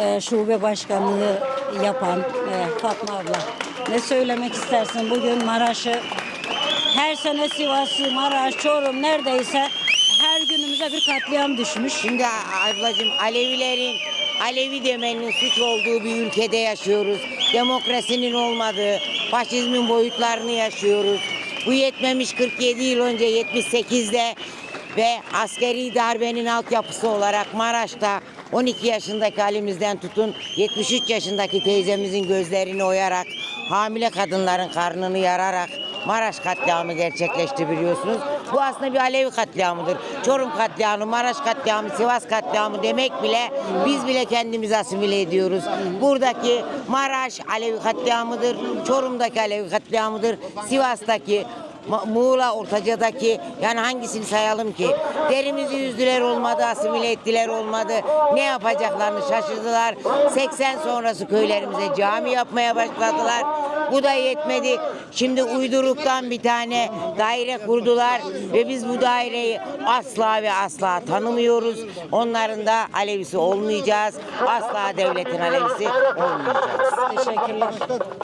e, şube başkanlığı yapan e, Fatma abla. Ne söylemek istersin bugün Maraş'ı her sene Sivas'ı, Maraş, Çorum neredeyse her günümüze bir katliam düşmüş. Şimdi ablacığım Alevilerin Alevi demenin suç olduğu bir ülkede yaşıyoruz. Demokrasinin olmadığı, faşizmin boyutlarını yaşıyoruz. Bu yetmemiş 47 yıl önce 78'de ve askeri darbenin altyapısı olarak Maraş'ta 12 yaşındaki halimizden tutun 73 yaşındaki teyzemizin gözlerini oyarak hamile kadınların karnını yararak Maraş katliamı gerçekleşti biliyorsunuz. Bu aslında bir Alevi katliamıdır. Çorum katliamı, Maraş katliamı, Sivas katliamı demek bile biz bile kendimizi asimile ediyoruz. Buradaki Maraş Alevi katliamıdır, Çorum'daki Alevi katliamıdır, Sivas'taki Muğla Ortaca'daki yani hangisini sayalım ki? Derimizi yüzdüler olmadı, asimile ettiler olmadı. Ne yapacaklarını şaşırdılar. 80 sonrası köylerimize cami yapmaya başladılar. Bu da yetmedi. Şimdi uyduruktan bir tane daire kurdular ve biz bu daireyi asla ve asla tanımıyoruz. Onların da Alevisi olmayacağız. Asla devletin Alevisi olmayacağız. Teşekkürler.